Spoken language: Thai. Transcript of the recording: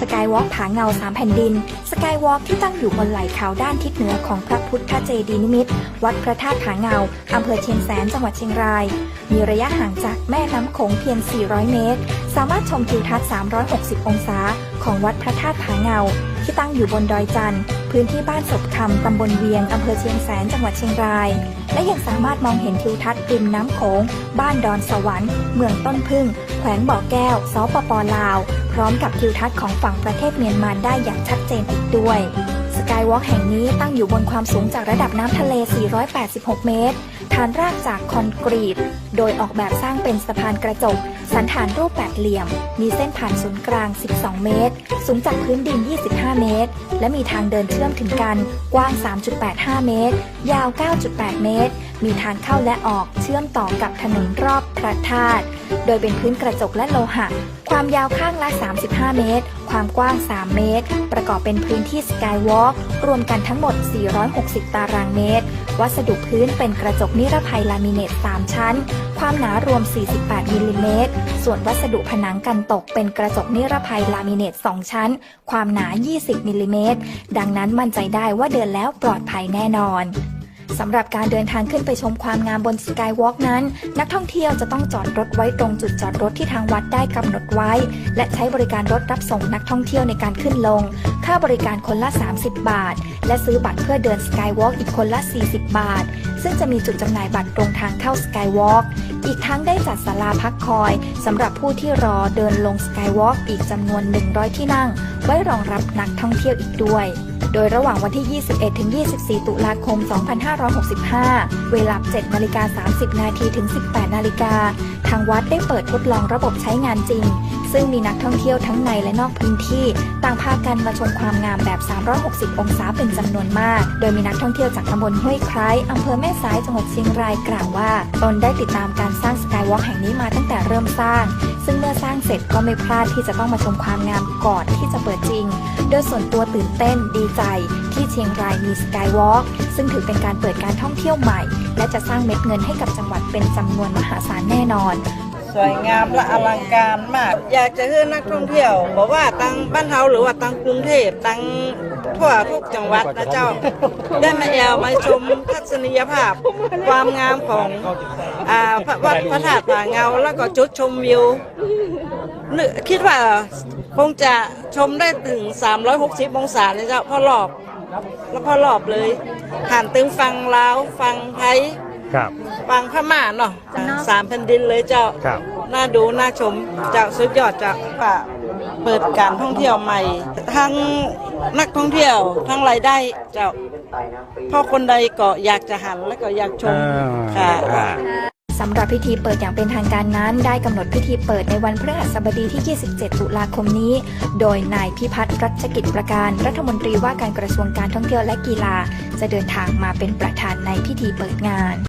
สกายวอล์กผาเงาสามแผ่นดิน สกายวอล์กที่ตั้งอยู่บนไหล่เขาด้านทิศเหนือของพระพุทธเจดีย์นิมิต วัดพระธาตุผาเงา อำเภอเชียงแสน จังหวัดเชียงราย มีระยะห่างจากแม่น้ำโขงเพียง 400 เมตร สามารถชมทิวทัศน์ 360 องศา ของวัดพระธาตุผาเงา ที่ตั้งอยู่บนดอยจันทร์พื้นที่บ้านศพคำตำบลเวียงอำเภอเชียงแสนจังหวัดเชียงราย และยังสามารถมองเห็นทิวทัศน์ริมน้ำโขง บ้านดอนสวรรค์เมืองต้นพึ่ง แขวงบ่อแก้วสปปลาว พร้อมกับทิวทัศน์ของฝั่งประเทศเมียนมาได้อย่างชัดเจนอีกด้วย สกายวอล์กแห่งนี้ตั้งอยู่บนความสูงจากระดับน้ำทะเล 486 เมตร ฐานรากจากคอนกรีต โดยออกแบบสร้างเป็นสะพานกระจก สันฐานรูปแปดเหลี่ยม มีเส้นผ่านศูนย์กลาง 12 เมตร สูงจากพื้นดิน 25 เมตร และมีทางเดินเชื่อมถึงกัน กว้าง 3.85 เมตร ยาว 9.8 เมตร มีทางเข้าและออกเชื่อมต่อกับถนนรอบพระธาตุ โดยเป็นพื้นกระจกและโลหะ ความยาวข้างละ 35 เมตร ความกว้าง 3 เมตร ประกอบเป็นพื้นที่สกายวอล์กรวมกันทั้งหมด 460 ตารางเมตร วัสดุพื้นเป็นกระจกนิรภัยลามิเนต 3 ชั้น ความหนารวม 48 มิลลิเมตร ส่วนวัสดุผนังกันตกเป็นกระจกนิรภัยลามิเนต 2 ชั้น ความหนา 20 มิลลิเมตร ดังนั้นมั่นใจได้ว่าเดินแล้วปลอดภัยแน่นอน สำหรับการเดินทางขึ้นไปชมความงามบนสกายวอล์กนั้น นักท่องเที่ยวจะต้องจอดรถไว้ตรงจุดจอดรถที่ทางวัดได้กำหนดไว้ และใช้บริการรถรับส่งนักท่องเที่ยวในการขึ้นลง ค่าบริการคนละ 30 บาท และซื้อบัตรเพื่อเดินสกายวอล์กอีกคนละ 40 บาท ซึ่งจะมีจุดจำหน่ายบัตรตรงทางเข้าสกายวอล์ก อีกทั้งได้จัดศาลาพักคอยสำหรับผู้ที่รอเดินลงสกายวอล์กอีกจำนวน 100 ที่นั่ง ไว้รองรับนักท่องเที่ยวอีกด้วย โดยระหว่างวันที่ 21 ถึง 24 ตุลาคม 2565 เวลา 7 นาฬิกา 30 นาทีถึง 18 นาฬิกา ทางวัดได้เปิดทดลองระบบใช้งานจริง ซึ่งมีนักท่องเที่ยวทั้งในและนอกพื้นที่ ต่างพากันมาชมความงามแบบ 360 องศาเป็นจำนวนมาก โดยมีนักท่องเที่ยวจากตำบลห้วยไคร้อำเภอแม่สายจังหวัดเชียงรายกล่าวว่า ตนได้ติดตามการสร้างสกายวอล์กแห่งนี้มาตั้งแต่เริ่มสร้าง ซึ่งเมื่อสร้างเสร็จก็ไม่พลาดที่จะต้องมาชมความงามก่อนที่จะเปิดจริง โดยส่วนตัวตื่นเต้นดีใจ ที่เชียงรายมีสกายวอล์กซึ่งถือเป็นการเปิดการท่องเที่ยวใหม่ และจะสร้างเม็ดเงินให้กับจังหวัดเป็นจำนวนมหาศาลแน่นอน สวยงามและอลังการมาก อยากจะให้นักท่องเที่ยวบอกว่าตังบ้านเฮาหรือว่าตังกรุงเทพตังทั่วทุกจังหวัดนะเจ้า ได้มาแอวมาชมทัศนียภาพ ความงามของอ่าพระวัดพระธาตุผาเงา แล้วก็จุดชมวิวนึกคิดว่าคงจะชมได้ถึง 360 องศาเลยเจ้าพอรอบแล้วพอรอบเลยผ่านตึงฟังลาว ฟังไทย ครับฟังพม่าเนาะสามแผ่นดินเลยเจ้าครับ น่าดูน่าชมเจ้าสุดยอดเจ้าป่ะเปิดการท่องเที่ยวใหม่ ทั้งนักท่องเที่ยวทั้งรายได้เจ้าเพราะคนใดก็อยากจะหันและก็อยากชมค่ะอ่าสำหรับพิธีเปิดอย่างเป็นทางการนั้น ได้กำหนดพิธีเปิดในวันพฤหัสบดีที่ 27 ตุลาคมนี้ โดยนายพิพัฒน์รัชกิจประการ รัฐมนตรีว่าการกระทรวงการท่องเที่ยวและกีฬา จะเดินทางมาเป็นประธานในพิธีเปิดงาน